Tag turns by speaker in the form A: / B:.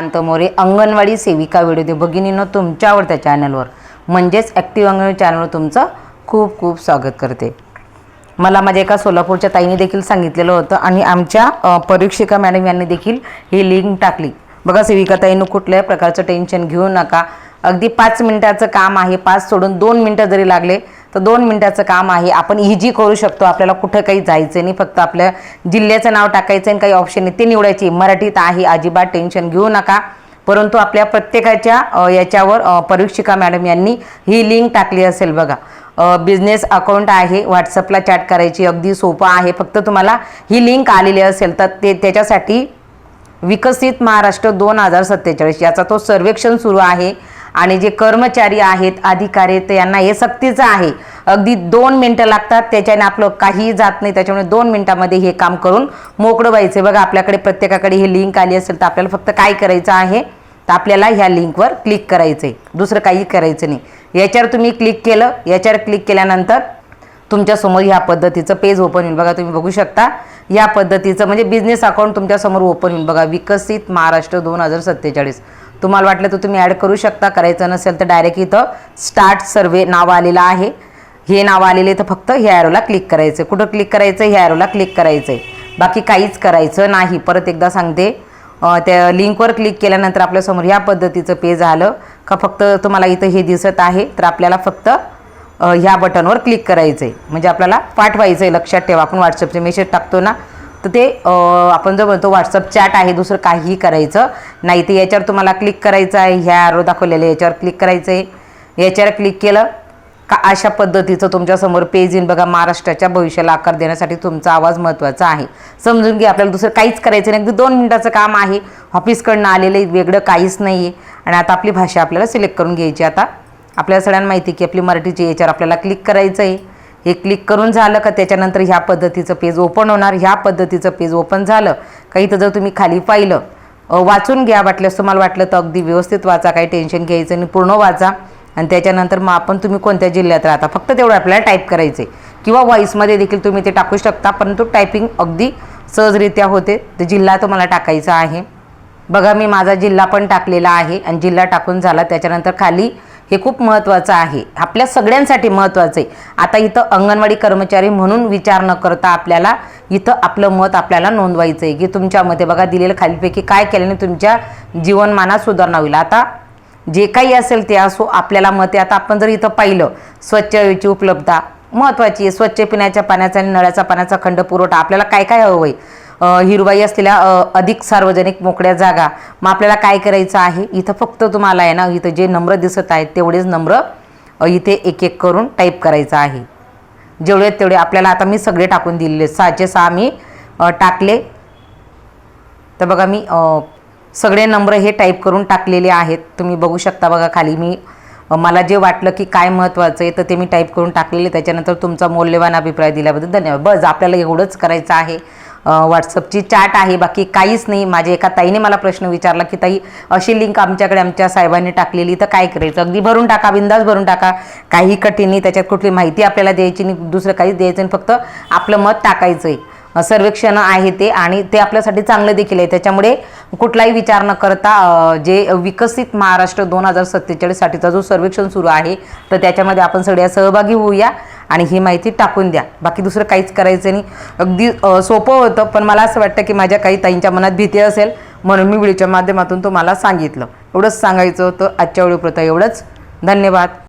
A: शांत मोरे अंगणवाडी सेविका व्हिडिओ दे भगिनीनं तुमच्या आवडत्या चॅनलवर म्हणजेच ॲक्टिव्ह अंगणवाडी चॅनलवर तुमचं खूप खूप स्वागत करते. मला माझ्या एका सोलापूरच्या ताईने देखील सांगितलेलं होतं आणि आमच्या परीक्षिका मॅडम यांनी देखील ही लिंक टाकली. बघा सेविका ताईनं कुठल्याही प्रकारचं टेन्शन घेऊ नका. अगदी पाच मिनिटाचं काम आहे. पाच सोडून दोन मिनटं जरी लागले तर दोन मिनटाचं काम आहे. आपण इझी करू शकतो आपल्याला कुठं काही जायचं नाही फक्त आपल्या जिल्ह्याचं नाव टाकायचं आणि काही ऑप्शन आहे ते निवडायचे. मराठीत आहे अजिबात टेन्शन घेऊ नका. परंतु आपल्या प्रत्येकाच्या याच्यावर परीक्षिका मॅडम यांनी ही लिंक टाकली असेल बघा. बिझनेस अकाउंट आहे व्हॉट्सअपला चॅट करायची अगदी सोपं आहे. फक्त तुम्हाला ही लिंक आलेली असेल तर ते त्याच्यासाठी विकसित महाराष्ट्र दोन हजार सत्तेचाळीस याचा तो सर्वेक्षण सुरू आहे. आणि जे कर्मचारी आहेत अधिकारी आहेत यांना हे सक्तीचं आहे. अगदी दोन मिनटं लागतात त्याच्याने आपलं काही जात नाही त्याच्यामुळे दोन मिनटामध्ये हे काम करून मोकळं व्हायचं. बघा आपल्याकडे प्रत्येकाकडे हे लिंक आली असेल तर आपल्याला फक्त काय करायचं आहे? तर आपल्याला ह्या लिंकवर क्लिक करायचं आहे दुसरं काही करायचं नाही. याच्यावर तुम्ही क्लिक केलं याच्यावर क्लिक केल्यानंतर तुमच्यासमोर ह्या पद्धतीचं पेज ओपन होईल. बघा तुम्ही बघू शकता या पद्धतीचं म्हणजे बिझनेस अकाउंट तुमच्यासमोर ओपन होईल. बघा विकसित महाराष्ट्र दोन हजार सत्तेचाळीस. तुम्हाला वाटलं तर तुम्ही ॲड करू शकता. करायचं नसेल तर डायरेक्ट इथं स्टार्ट सर्वे नाव आलेलं आहे. हे नाव आलेले तर फक्त ह्या ॲरोला क्लिक करायचं कुठं क्लिक करायचं ह्या ॲरोला क्लिक करायचं आहे बाकी काहीच करायचं नाही. परत एकदा सांगते. त्या लिंकवर क्लिक केल्यानंतर आपल्यासमोर ह्या पद्धतीचं पेज आलं. का फक्त तुम्हाला इथं हे दिसत आहे. तर आपल्याला फक्त ह्या बटनवर क्लिक करायचं आहे म्हणजे आपल्याला पाठवायचं आहे लक्षात ठेवा. आपण व्हॉट्सअपचे मेसेज टाकतो ना. तर ते आपण जो म्हणतो व्हॉट्सअप चॅट आहे दुसरं काहीही करायचं नाही. ते याच्यावर तुम्हाला क्लिक करायचं आहे. ह्या ॲरो दाखवलेले याच्यावर क्लिक करायचं आहे. याच्यावर क्लिक केलं का अशा पद्धतीचं तुमच्यासमोर पेज येईन. बघा महाराष्ट्राच्या भविष्याला आकार देण्यासाठी तुमचा आवाज महत्त्वाचा आहे. समजून घे आपल्याला दुसरं काहीच करायचं नाही. अगदी दोन मिनटाचं काम आहे. ऑफिसकडनं आलेलं आहे, वेगळं काहीच नाही आहे आणि आता आपली भाषा आपल्याला सिलेक्ट करून घ्यायची आता आपल्याला सगळ्यांना माहिती की आपली मराठीची याच्यावर आपल्याला क्लिक करायचं आहे. हे क्लिक करून झालं का त्याच्यानंतर ह्या पद्धतीचं पेज ओपन होणार ह्या पद्धतीचं पेज ओपन झालं का इथं जर तुम्ही खाली पाहिलं वाचून घ्या वाटल्यास तुम्हाला वाटलं तर अगदी व्यवस्थित वाचा काही टेन्शन घ्यायचं आणि पूर्ण वाचा. आणि त्याच्यानंतर मग आपण तुम्ही कोणत्या जिल्ह्यात राहता? फक्त तेवढं आपल्याला टाईप करायचं आहे किंवा व्हॉईसमध्ये देखील तुम्ही ते टाकू शकता परंतु टायपिंग अगदी सहजरित्या होते. तर जिल्हा तुम्हाला टाकायचा आहे. बघा मी माझा जिल्हा पण टाकलेला आहे आणि जिल्हा टाकून झाला. त्याच्यानंतर खाली हे खूप महत्त्वाचं आहे. आपल्या सगळ्यांसाठी महत्त्वाचं आहे. आता इथं अंगणवाडी कर्मचारी म्हणून विचार न करता आपल्याला इथं आपलं मत आपल्याला नोंदवायचं आहे. की तुमच्यामध्ये बघा दिलेलं खालीपैकी काय केल्याने तुमच्या जीवनमानात सुधारणा होईल. आता जे काही असेल ते असो आपल्याला मते आता आपण जर इथं पाहिलं स्वच्छ हवेची उपलब्धता महत्त्वाची आहे. स्वच्छ पिण्याच्या पाण्याचा आणि नळाचा पाण्याचा खंड पुरवठा आपल्याला काय काय हवं आहे? हिरवाई असलेल्या अधिक सार्वजनिक मोकळ्या जागा. मग आपल्याला काय करायचं आहे? इथं फक्त तुम्हाला आहे ना इथं जे नम्र दिसत आहेत तेवढेच नम्र इथे एक एक करून टाईप करायचं आहे. जेवढे तेवढे आपल्याला आता मी सगळे टाकून दिलेले सहाचे सहा मी टाकले. तर बघा मी सगळे नंबर हे टाईप करून टाकलेले आहेत. तुम्ही बघू शकता बघा खाली मी मला जे वाटलं की काय महत्त्वाचं आहे तर ते मी टाईप करून टाकलेले. त्याच्यानंतर तुमचा मौल्यवान अभिप्राय दिल्याबद्दल धन्यवाद. बस आपल्याला एवढंच करायचं आहे. व्हॉट्सअपची चॅट आहे. बाकी काहीच नाही. माझ्या एका ताईने मला प्रश्न विचारला की ताई अशी लिंक आमच्याकडे आमच्या साहेबांनी टाकलेली तर काय करायचं? अगदी भरून टाका बिंदास भरून टाका. काही कठीण नाही. त्याच्यात कुठली माहिती आपल्याला द्यायची नाही. दुसरं काहीच द्यायचं नाही. फक्त आपलं मत टाकायचं आहे सर्वेक्षण आहे ते आणि ते आपल्यासाठी चांगलं देखील आहे. त्याच्यामुळे कुठलाही विचार न करता जे विकसित महाराष्ट्र दोन हजार सत्तेचाळीससाठीचा जो सर्वेक्षण सुरू आहे तर त्याच्यामध्ये आपण सगळ्या सहभागी होऊया आणि ही माहिती टाकून द्या. बाकी दुसरं काहीच करायचं नाही. अगदी सोपं होतं पण मला असं वाटतं की माझ्या काही ताईंच्या मनात भीती असेल म्हणून मी व्हिडिओच्या माध्यमातून तुम्हाला सांगितलं. एवढंच सांगायचं होतं. आजच्या व्हिडिओप्रत एवढंच. धन्यवाद.